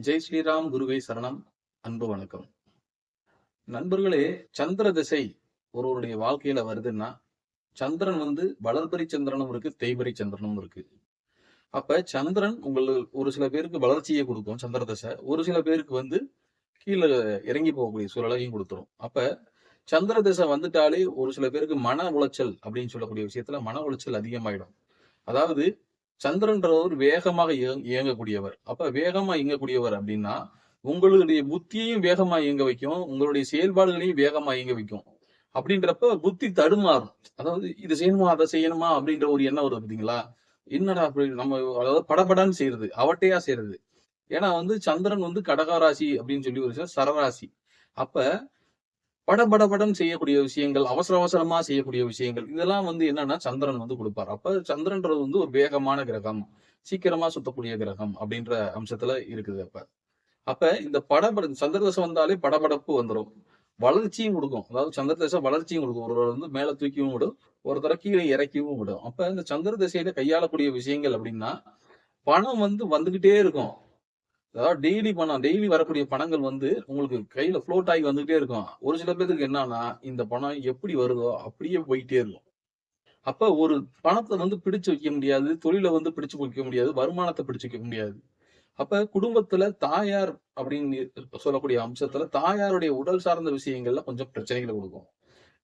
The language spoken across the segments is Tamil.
ஜெய் ஸ்ரீராம் குருவே சரணம். அன்பு வணக்கம். நண்பர்களே சந்திர திசை ஒருவருடைய வாழ்க்கையில வருதுன்னா சந்திரன் வந்து வளர்பரி சந்திரனும் இருக்கு தேய்பரி சந்திரனும் இருக்கு. அப்ப சந்திரன் உங்களுக்கு ஒரு சில பேருக்கு வளர்ச்சியை கொடுக்கும் சந்திர திசை. ஒரு சில பேருக்கு வந்து கீழே இறங்கி போகக்கூடிய சூழலையும் கொடுத்துரும். அப்ப சந்திர திசை வந்துட்டாலே ஒரு சில பேருக்கு மன உளைச்சல் அப்படின்னு சொல்லக்கூடிய விஷயத்துல மன உளைச்சல் அதிகமாயிடும். அதாவது சந்திரன்றவர் வேகமாக இயங்கக்கூடியவர். அப்ப வேகமா இயங்கக்கூடியவர் அப்படின்னா உங்களுடைய புத்தியையும் வேகமா இயங்க வைக்கும் உங்களுடைய செயல்பாடுகளையும் வேகமா இயங்க வைக்கும். அப்படின்றப்ப புத்தி தடுமாறும். அதாவது இது செய்யணுமா அதை செய்யணுமா அப்படின்ற ஒரு எண்ணம் வருது பார்த்தீங்களா என்னடா அப்படி நம்ம அதாவது படபடன்னு செய்யறது அவட்டையா செய்யறது ஏன்னா வந்து சந்திரன் வந்து கடகராசி அப்படின்னு சொல்லி ஒரு சரராசி. அப்ப படபடபடம் செய்யக்கூடிய விஷயங்கள் அவசர அவசரமா செய்யக்கூடிய விஷயங்கள் இதெல்லாம் வந்து என்னன்னா சந்திரன் வந்து கொடுப்பார். அப்ப சந்திரன்றது வந்து ஒரு வேகமான கிரகம் சீக்கிரமா சுத்தக்கூடிய கிரகம் அப்படின்ற அம்சத்துல இருக்குது அப்ப. அப்ப இந்த படபட சந்திரதசை வந்தாலே படபடப்பு வந்துடும் வளர்ச்சியும் கொடுக்கும். அதாவது சந்திரதசை வளர்ச்சியும் கொடுக்கும். ஒருவர் வந்து மேல தூக்கியும் விடும் ஒருத்தர கீழே இறக்கியும் விடும். அப்ப இந்த சந்திர திசையில கையாளக்கூடிய விஷயங்கள் அப்படின்னா பணம் வந்து வந்துகிட்டே இருக்கும். அதாவது டெய்லி பணம் டெய்லி வரக்கூடிய பணங்கள் வந்து உங்களுக்கு கையில ஃப்ளோட் ஆகி வந்துகிட்டே இருக்கும். ஒரு சில பேருக்கு என்னன்னா இந்த பணம் எப்படி வருதோ அப்படியே போயிட்டே இருக்கும். அப்ப ஒரு பணத்தை வந்து பிடிச்சு வைக்க முடியாது தொழிலை வந்து பிடிச்சு வைக்க முடியாது வருமானத்தை பிடிச்சு வைக்க முடியாது. அப்ப குடும்பத்துல தாயார் அப்படின்னு சொல்லக்கூடிய அம்சத்துல தாயாருடைய உடல் சார்ந்த விஷயங்கள்ல கொஞ்சம் பிரச்சனைகளை கொடுக்கும்.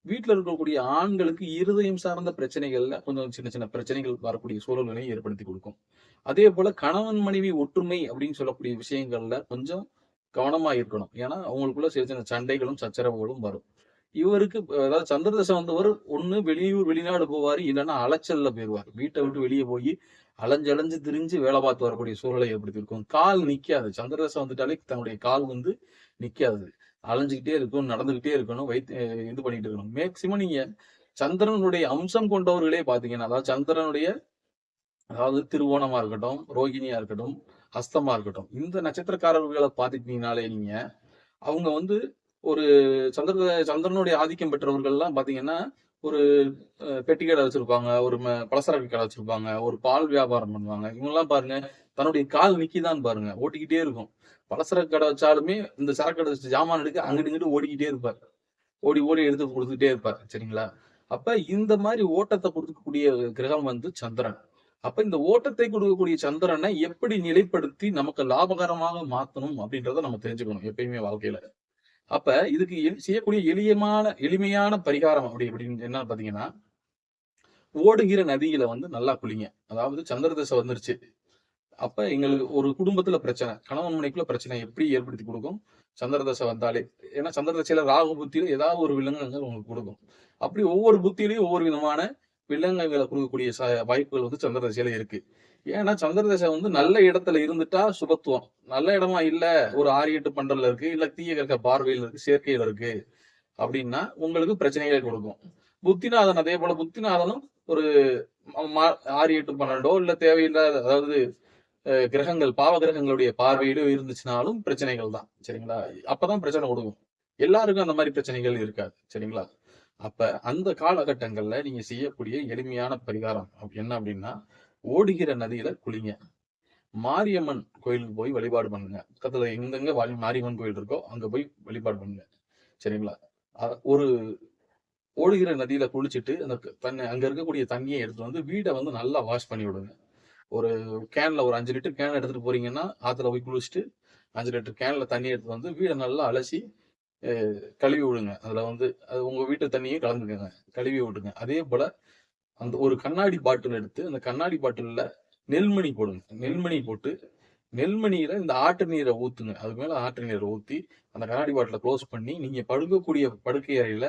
வீட்டில் இருக்கக்கூடிய ஆண்களுக்கு இருதயம் சார்ந்த பிரச்சனைகள்ல கொஞ்சம் சின்ன சின்ன பிரச்சனைகள் வரக்கூடிய சூழல்களையும் ஏற்படுத்தி கொடுக்கும். அதே போல கணவன் மனைவி ஒற்றுமை அப்படின்னு சொல்லக்கூடிய விஷயங்கள்ல கொஞ்சம் கவனமா இருக்கணும். ஏன்னா அவங்களுக்குள்ள சின்ன சின்ன சண்டைகளும் சச்சரவுகளும் வரும். இவருக்கு அதாவது சந்திரதசை வந்தவர் ஒண்ணு வெளியூர் வெளிநாடு போவார் இல்லைன்னா அலைச்சல்ல போயிருவார் வீட்டை விட்டு வெளியே போய் அலைஞ்சலைஞ்சு திரிஞ்சு வேலை பார்த்து வரக்கூடிய சூழலை ஏற்படுத்தியிருக்கும் கால் நிக்காது. சந்திரதசை வந்துட்டாலே தன்னுடைய கால் வந்து நிக்காது. அலைஞ்சுக்கிட்டே இருக்கணும் நடந்துகிட்டே இருக்கணும் வைத்து இது பண்ணிட்டு இருக்கணும். மேக்சிமம் நீங்க சந்திரனுடைய அம்சம் கொண்டவர்களே பாத்தீங்கன்னா அதாவது சந்திரனுடைய அதாவது திருவோணமா இருக்கட்டும் ரோகிணியா இருக்கட்டும் அஸ்தமா இருக்கட்டும் இந்த நட்சத்திரக்காரர்களை பார்த்துக்கிட்டீங்கனாலே நீங்க அவங்க வந்து ஒரு சந்திர சந்திரனுடைய ஆதிக்கம் பெற்றவர்கள்லாம் பாத்தீங்கன்னா ஒரு பெட்டி கடை வச்சிருப்பாங்க ஒரு ம- பலசரக்கு கடை வச்சிருப்பாங்க ஒரு பால் வியாபாரம் பண்ணுவாங்க. இவங்கெல்லாம் பாருங்க தன்னுடைய கால் நிக்கிதான் பாருங்க ஓட்டிக்கிட்டே இருக்கும். பலசரக்கு கடை வச்சாலுமே இந்த சரக்கு கடை வச்சு ஜாமான் எடுக்க அங்கிட்டு இங்கிட்டு ஓடிக்கிட்டே இருப்பார். ஓடி ஓடி எடுத்து கொடுத்துக்கிட்டே இருப்பார் சரிங்களா? அப்ப இந்த மாதிரி ஓட்டத்தை கொடுக்கக்கூடிய கிரகம் வந்து சந்திரன். அப்ப இந்த ஓட்டத்தை கொடுக்கக்கூடிய சந்திரனை எப்படி நிலைப்படுத்தி நமக்கு லாபகரமாக மாத்தணும் அப்படின்றத நம்ம தெரிஞ்சுக்கணும் எப்பயுமே வாழ்க்கையில. அப்ப இதுக்கு எளி- செய்யக்கூடிய எளியமான எளிமையான பரிகாரம் அப்படி அப்படின்னு என்ன பாத்தீங்கன்னா ஓடுகிற நதியில வந்து நல்லா குளிங்க. அதாவது சந்திர தசை வந்துருச்சு. அப்ப எங்களுக்கு ஒரு குடும்பத்துல பிரச்சனை கணவன் மனைக்குள்ள பிரச்சனை எப்படி ஏற்படுத்தி கொடுக்கும்? சந்திரதசை வந்தாலே ஏன்னா சந்திரதசையில ராகு புத்தியில ஏதாவது ஒரு விலங்குகள் உங்களுக்கு கொடுக்கும். அப்படி ஒவ்வொரு புத்தியிலையும் ஒவ்வொரு விதமான விலங்குகளை கொடுக்கக்கூடிய ச- வாய்ப்புகள் வந்து சந்திரதசையில இருக்கு. ஏன்னா சந்திரதசை வந்து நல்ல இடத்துல இருந்துட்டா சுபத்துவம். நல்ல இடமா இல்ல ஒரு ஆறு எட்டு பண்டல இருக்கு இல்ல தீய கிரக பார்வையில் இருக்கு சேர்க்கையில் இருக்கு. அப்படின்னா உங்களுக்கு பிரச்சனைகளை கொடுக்கும். புத்திநாதன் அதே போல புத்திநாதனும் ஒரு மா- ஆறு எட்டு பன்னெண்டோ இல்ல தேவையில்லாத அதாவது கிரகங்கள் பாவ கிரகங்களுடைய பார்வையிடும் இருந்துச்சுனாலும் பிரச்சனைகள் தான். சரிங்களா? அப்பதான் பிரச்சனை ஒடுங்கும். எல்லாருக்கும் அந்த மாதிரி பிரச்சனைகள் இருக்காது. சரிங்களா? அப்ப அந்த காலகட்டங்கள்ல நீங்க செய்யக்கூடிய எளிமையான பரிகாரம் என்ன அப்படின்னா ஓடுகிற நதியில குளிங்க. மாரியம்மன் கோயிலுக்கு போய் வழிபாடு பண்ணுங்க. பக்கத்துல எங்கெங்க மாரியம்மன் கோயில் இருக்கோ அங்க போய் வழிபாடு பண்ணுங்க. சரிங்களா? ஒரு ஓடுகிற நதியில குளிச்சுட்டு அந்த தண்ணி அங்க இருக்கக்கூடிய தண்ணியை எடுத்து வந்து வீடை வந்து நல்லா வாஷ் பண்ணி விடுங்க. ஒரு கேனில் ஒரு அஞ்சு லிட்டர் கேன் எடுத்துகிட்டு போறீங்கன்னா ஆற்றுல போய் குளிச்சுட்டு அஞ்சு லிட்டர் கேனில் தண்ணி எடுத்து வந்து வீடை நல்லா அலசி கழுவி விடுங்க. அதில் வந்து அது உங்கள் வீட்டு தண்ணியும் கலந்துக்கங்க. கழுவி விடுங்க. அதே போல அந்த ஒரு கண்ணாடி பாட்டில் எடுத்து அந்த கண்ணாடி பாட்டிலில் நெல்மணி போடுங்க. நெல்மணி போட்டு நெல்மணியில் இந்த ஆட்டு நீரை ஊற்றுங்க அது மேலே ஆட்டு நீரை ஊற்றி அந்த கண்ணாடி பாட்டில க்ளோஸ் பண்ணி நீங்கள் படுக்கக்கூடிய படுக்கை அறையில்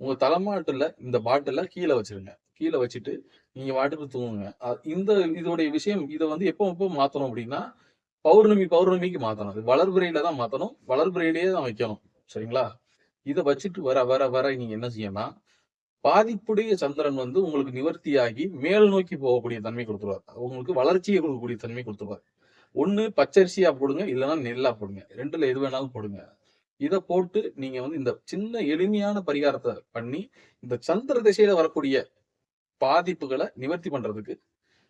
உங்கள் தலைமாட்டில் இந்த பாட்டில கீழே வச்சிருங்க. கீழே வச்சுட்டு நீங்க வாட்டுக்கு தூங்குங்க. இந்த இதோடைய விஷயம் இதை வந்து எப்போ எப்போ மாத்தணும் அப்படின்னா பௌர்ணமி பௌர்ணமிக்கு மாத்தணும். அது வளர்பிறையில தான் மாத்தணும். வளர்பிறையிலேயே தான் வைக்கணும். சரிங்களா? இதை வச்சுட்டு வர வர வர நீங்க என்ன செய்யணும் பாதிப்புடைய சந்திரன் வந்து உங்களுக்கு நிவர்த்தியாகி மேல் நோக்கி போகக்கூடிய தன்மை கொடுத்துருவார். உங்களுக்கு வளர்ச்சியை கொடுக்கக்கூடிய தன்மை கொடுத்துருவார். ஒண்ணு பச்சரிசியா போடுங்க இல்லைன்னா நெல்லா போடுங்க. ரெண்டுல எது வேணாலும் போடுங்க. இதை போட்டு நீங்க வந்து இந்த சின்ன எளிமையான பரிகாரத்தை பண்ணி இந்த சந்திர திசையில வரக்கூடிய பாதிப்புகளை நிவர்த்தி பண்றதுக்கு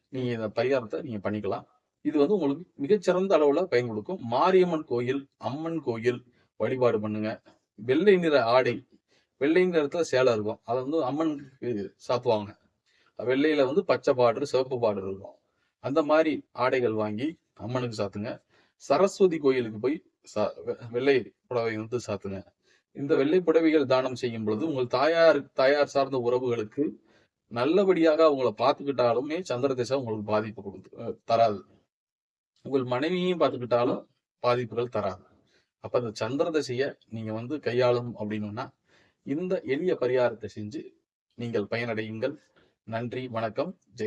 நீங்க இந்த பரிகாரத்தை நீங்க பண்ணிக்கலாம். இது வந்து உங்களுக்கு மிகச்சிறந்த அளவுல பயன் கொடுக்கும். மாரியம்மன் கோயில் அம்மன் கோயில் வழிபாடு பண்ணுங்க. வெள்ளை நிற ஆடை வெள்ளை நிறத்துல சேலை இருக்கும். அதை வந்து அம்மனுக்கு சாத்துவாங்க. வெள்ளையில வந்து பச்சை பார்டர் சிவப்பு பார்டர் இருக்கும். அந்த மாதிரி ஆடைகள் வாங்கி அம்மனுக்கு சாத்துங்க. சரஸ்வதி கோயிலுக்கு போய் சா- வெள்ளை புடவை வந்து சாத்துங்க. இந்த வெள்ளை புடவைகள் தானம் செய்யும் பொழுது உங்கள் தாயார் தாயார் சார்ந்த உறவுகளுக்கு நல்லபடியாக அவங்கள பார்த்துக்கிட்டாலுமே சந்திர திசை உங்களுக்கு பாதிப்பு கொடுத்து தராது. உங்கள் மனைவியையும் பார்த்துக்கிட்டாலும் பாதிப்புகள் தராது. அப்ப அந்த சந்திர திசையை நீங்க வந்து கையாளும் அப்படின்னா இந்த எளிய பரிகாரத்தை செஞ்சு நீங்கள் பயனடையுங்கள். நன்றி வணக்கம். ஜெய்